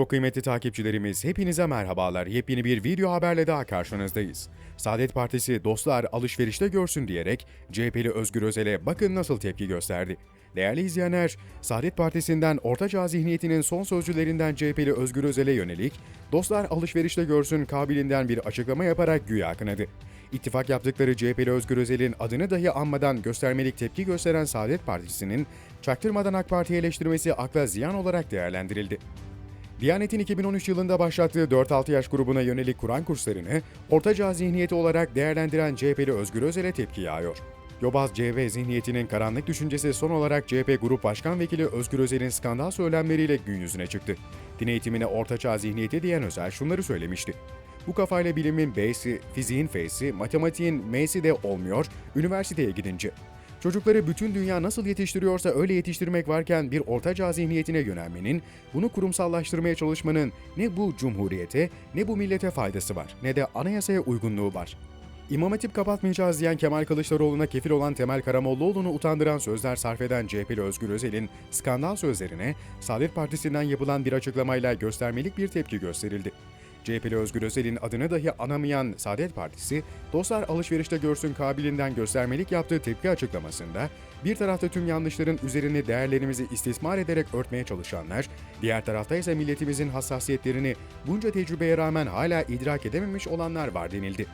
Çok kıymetli takipçilerimiz hepinize merhabalar. Yepyeni bir video haberle daha karşınızdayız. Saadet Partisi dostlar alışverişte görsün diyerek CHP'li Özgür Özel'e bakın nasıl tepki gösterdi. Değerli izleyenler, Saadet Partisi'nden Ortaçağ zihniyetinin son sözcülerinden CHP'li Özgür Özel'e yönelik dostlar alışverişte görsün kabilinden bir açıklama yaparak güya kınadı. İttifak yaptıkları CHP'li Özgür Özel'in adını dahi anmadan göstermelik tepki gösteren Saadet Partisi'nin çaktırmadan AK Parti'yi eleştirmesi akla ziyan olarak değerlendirildi. Diyanet'in 2013 yılında başlattığı 4-6 yaş grubuna yönelik Kur'an kurslarını ortaçağ zihniyeti olarak değerlendiren CHP'li Özgür Özel'e tepki yağıyor. Yobaz CV zihniyetinin karanlık düşüncesi son olarak CHP Grup Başkan Vekili Özgür Özel'in skandal söylemleriyle gün yüzüne çıktı. Din eğitimine ortaçağ zihniyeti diyen Özel şunları söylemişti. Bu kafayla bilimin B'si, fiziğin F'si, matematiğin M'si de olmuyor, üniversiteye gidince. Çocukları bütün dünya nasıl yetiştiriyorsa öyle yetiştirmek varken bir ortaçağ zihniyetine yönelmenin, bunu kurumsallaştırmaya çalışmanın ne bu cumhuriyete ne bu millete faydası var ne de anayasaya uygunluğu var. İmam Hatip kapatmayacağız diyen Kemal Kılıçdaroğlu'na kefil olan Temel Karamollaoğlu'nu utandıran sözler sarf eden CHP'li Özgür Özel'in skandal sözlerine Saadet Partisi'nden yapılan bir açıklamayla göstermelik bir tepki gösterildi. CHP'li Özgür Özel'in adını dahi anamayan Saadet Partisi, dostlar alışverişte görsün kabilinden göstermelik yaptığı tepki açıklamasında, bir tarafta tüm yanlışların üzerine değerlerimizi istismar ederek örtmeye çalışanlar, diğer tarafta ise milletimizin hassasiyetlerini bunca tecrübeye rağmen hala idrak edememiş olanlar var denildi.